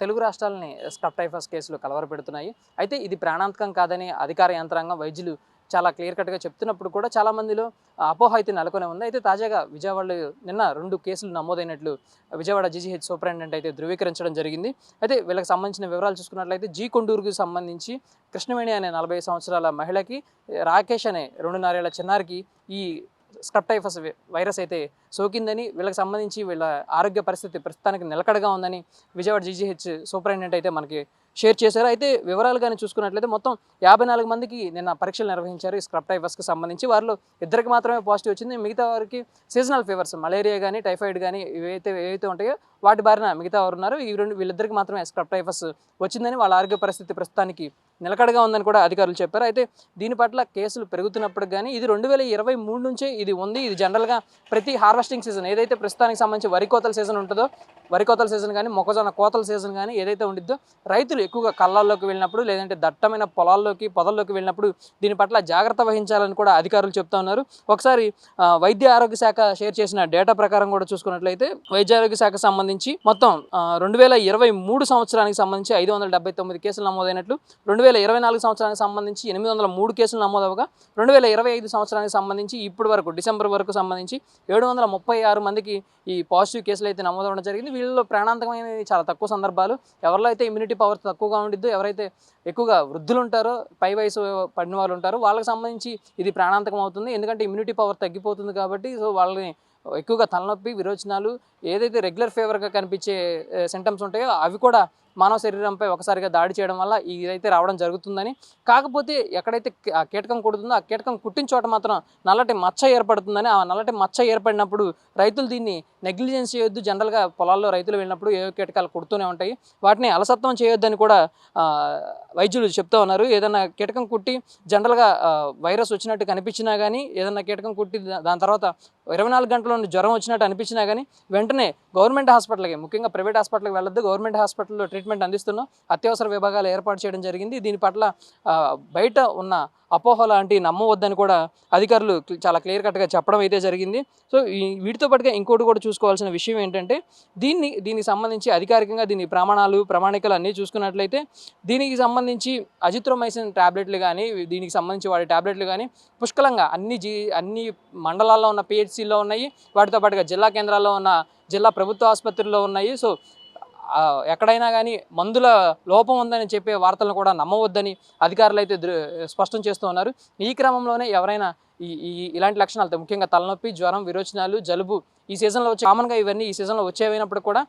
Telugu రాష్ట్రాలని scrub typhus కేసులు కలవరపెడుతున్నాయి. అయితే ఇది ప్రాణాంతకం కాదని అధికార యంత్రాంగం వైద్యులు చాలా క్లియర్ కట్గా చెప్తున్నప్పుడు కూడా చాలా మందిలో అపోహ అయితే నెలకొనే ఉంది. అయితే తాజాగా విజయవాడలో నిన్న రెండు కేసులు నమోదైనట్లు విజయవాడ జీజీహెచ్ సూపరింటెండెంట్ అయితే ధృవీకరించడం జరిగింది. అయితే వీళ్ళకి సంబంధించిన వివరాలు చూసుకున్నట్లయితే జీ కొండూరుకు సంబంధించి కృష్ణవేణి అనే నలభై సంవత్సరాల మహిళకి రాకేష్ అనే రెండున్నరేళ్ళ చిన్నారికి ఈ స్క్రబ్ టైఫస్ వైరస్ అయితే సోకిందని వీళ్ళకి సంబంధించి వీళ్ళ ఆరోగ్య పరిస్థితి ప్రస్తుతానికి నిలకడగా ఉందని విజయవాడ జీజీహెచ్ సూపరింటెండెంట్ అయితే మనకి షేర్ చేశారు. అయితే వివరాలు కానీ చూసుకున్నట్లయితే మొత్తం యాభై నాలుగు మందికి నిన్న పరీక్షలు నిర్వహించారు ఈ స్క్రబ్ టైఫస్కి సంబంధించి. వారిలో ఇద్దరికి మాత్రమే పాజిటివ్ వచ్చింది. మిగతా వారికి సీజనల్ ఫీవర్స్ మలేరియా కానీ టైఫాయిడ్ కానీ ఏవైతే ఏవైతే ఉంటాయో వాటి బారిన మిగతా వారు ఉన్నారు. ఈ రెండు వీళ్ళిద్దరికి మాత్రమే స్క్రబ్ టైఫస్ వచ్చిందని వాళ్ళ ఆరోగ్య పరిస్థితి ప్రస్తుతానికి నిలకడగా ఉందని కూడా అధికారులు చెప్పారు. అయితే దీని పట్ల కేసులు పెరుగుతున్నప్పుడు కానీ ఇది రెండు వేల ఇరవై మూడు నుంచే ఇది ఉంది. ఇది జనరల్గా ప్రతి హార్వెస్టింగ్ సీజన్ ఏదైతే ప్రస్తుతానికి సంబంధించి వరి కోతల సీజన్ ఉంటుందో వరి కోతల సీజన్ కానీ మొక్కజొన్న కోతల సీజన్ కానీ ఏదైతే ఉండిద్దో రైతులు ఎక్కువగా కళ్ళల్లోకి వెళ్ళినప్పుడు లేదంటే దట్టమైన పొలాల్లోకి పొదల్లోకి వెళ్ళినప్పుడు దీని పట్ల జాగ్రత్త వహించాలని కూడా అధికారులు చెప్తా ఉన్నారు. ఒకసారి వైద్య ఆరోగ్య శాఖ షేర్ చేసిన డేటా ప్రకారం కూడా చూసుకున్నట్లయితే వైద్య ఆరోగ్య శాఖ సంబంధించి మొత్తం రెండు వేల ఇరవై మూడు సంవత్సరానికి సంబంధించి ఐదు వందల డెబ్బై తొమ్మిది కేసులు నమోదైనట్లు రెండు వేల ఇరవై నాలుగు సంవత్సరానికి సంబంధించి ఎనిమిది వందల మూడు కేసులు నమోదవగా రెండు వేల ఇరవై ఐదు సంవత్సరానికి సంబంధించి ఇప్పటి వరకు డిసెంబర్ వరకు సంబంధించి ఏడు వందల ముప్పై ఆరు మందికి ఈ పాజిటివ్ కేసులు అయితే నమోదవడం జరిగింది. వీళ్ళలో ప్రాణాంతకమైన చాలా తక్కువ సందర్భాలు. ఎవరిలో అయితే ఇమ్యూనిటీ పవర్ తక్కువగా ఉండిద్దో ఎవరైతే ఎక్కువగా వృద్ధులు ఉంటారో పై వయసు పడిన వాళ్ళు ఉంటారో వాళ్ళకి సంబంధించి ఇది ప్రాణాంతకం అవుతుంది. ఎందుకంటే ఇమ్యూనిటీ పవర్ తగ్గిపోతుంది కాబట్టి సో వాళ్ళని ఎక్కువగా తలనొప్పి విరోచనాలు ఏదైతే రెగ్యులర్ ఫీవర్గా కనిపించే eh, సింటమ్స్ ఉంటాయో అవి కూడా మానవ శరీరంపై ఒకసారిగా దాడి చేయడం వల్ల ఇదైతే రావడం జరుగుతుందని. కాకపోతే ఎక్కడైతే ఆ కీటకం కుడుతుందో ఆ కీటకం కుట్టిన చోట మాత్రం నల్లటి మచ్చ ఏర్పడుతుందని ఆ నల్లటి మచ్చ ఏర్పడినప్పుడు రైతులు దీన్ని నెగ్లిజెన్స్ చేయొద్దు. జనరల్గా పొలాల్లో రైతులు వెళ్ళినప్పుడు ఏ కీటకాలు కుడుతూనే ఉంటాయి. వాటిని అలసత్వం చేయొద్దని కూడా వైద్యులు చెప్తా ఉన్నారు. ఏదైనా కీటకం కుట్టి జనరల్గా వైరస్ వచ్చినట్టు కనిపించినా కానీ ఏదైనా కీటకం కుట్టి దాని తర్వాత ఇరవై నాలుగు గంటల నుండి జ్వరం వచ్చినట్టు అనిపించినా కానీ వెంటనే గవర్నమెంట్ హాస్పిటల్కి ముఖ్యంగా ప్రైవేట్ హాస్పిటల్కి వెళ్ళొద్దు. గవర్నమెంట్ హాస్పిటల్లో ట్రీట్మెంట్ ట్రీట్మెంట్ అందిస్తున్నాం. అత్యవసర విభాగాలు ఏర్పాటు చేయడం జరిగింది. దీని పట్ల బయట ఉన్న అపోహ లాంటి నమ్మవద్దని కూడా అధికారులు చాలా క్లియర్ కట్గా చెప్పడం అయితే జరిగింది. సో ఈ వీటితో పాటుగా ఇంకోటి కూడా చూసుకోవాల్సిన విషయం ఏంటంటే దీన్ని దీనికి సంబంధించి అధికారికంగా దీని ప్రమాణాలు ప్రమాణికలు అన్నీ చూసుకున్నట్లయితే దీనికి సంబంధించి అజిత్రోమైసిన్ ట్యాబ్లెట్లు కానీ దీనికి సంబంధించి వాడే ట్యాబ్లెట్లు కానీ పుష్కలంగా అన్ని జీ అన్ని మండలాల్లో ఉన్న పిహెచ్సిలో ఉన్నాయి. వాటితో పాటుగా జిల్లా కేంద్రాల్లో ఉన్న జిల్లా ప్రభుత్వ ఆసుపత్రుల్లో ఉన్నాయి. సో ఎక్కడైనా కానీ మందుల లోపం ఉందని చెప్పే వార్తలను కూడా నమ్మవద్దని అధికారులు అయితే దృ- స్పష్టం చేస్తూ ఉన్నారు. ఈ క్రమంలోనే ఎవరైనా ఈ ఈ ఇలాంటి లక్షణాలతో ముఖ్యంగా తలనొప్పి జ్వరం విరోచనాలు జలుబు ఈ సీజన్లో వచ్చే కామన్గా ఇవన్నీ ఈ సీజన్లో వచ్చేవైనప్పుడు కూడా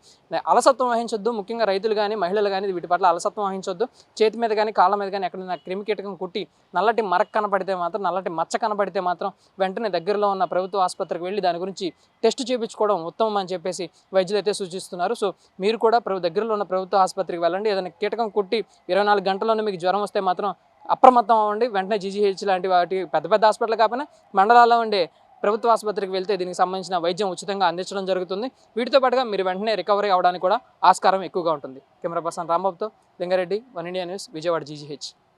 అలసత్వం వహించొద్దు. ముఖ్యంగా రైతులు కానీ మహిళలు కానీ వీటి పట్ల అలసత్వం వహించొద్దు. చేతి మీద కానీ కాళ్ళ మీద కానీ ఎక్కడైనా క్రిమికీటకం కుట్టి నల్లటి మరక కనపడితే మాత్రం నల్లటి మచ్చ కనపడితే మాత్రం వెంటనే దగ్గరలో ఉన్న ప్రభుత్వ ఆసుపత్రికి వెళ్ళి దాని గురించి టెస్ట్ చేయించుకోవడం ఉత్తమం అని చెప్పేసి వైద్యులు అయితే సూచిస్తున్నారు. సో మీరు కూడా ప్రభు దగ్గరలో ఉన్న ప్రభుత్వ ఆసుపత్రికి వెళ్ళండి. ఏదైనా కీటకం కుట్టి ఇరవై నాలుగు గంటల్లోనే మీకు జ్వరం వస్తే మాత్రం అప్రమత్తం అవ్వండి వెంటనే జీజీహెచ్ లాంటి వాటి పెద్ద పెద్ద హాస్పిటల్ కాకపోయినా మండలాల్లో ఉండే ప్రభుత్వ ఆసుపత్రికి వెళ్తే దీనికి సంబంధించిన వైద్యం ఉచితంగా అందించడం జరుగుతుంది. వీటితో పాటుగా మీరు వెంటనే రికవరీ అవడానికి కూడా ఆస్కారం ఎక్కువగా ఉంటుంది. Camera person రాంబాబుతో Lingareddy one India news Vijayawada GGH.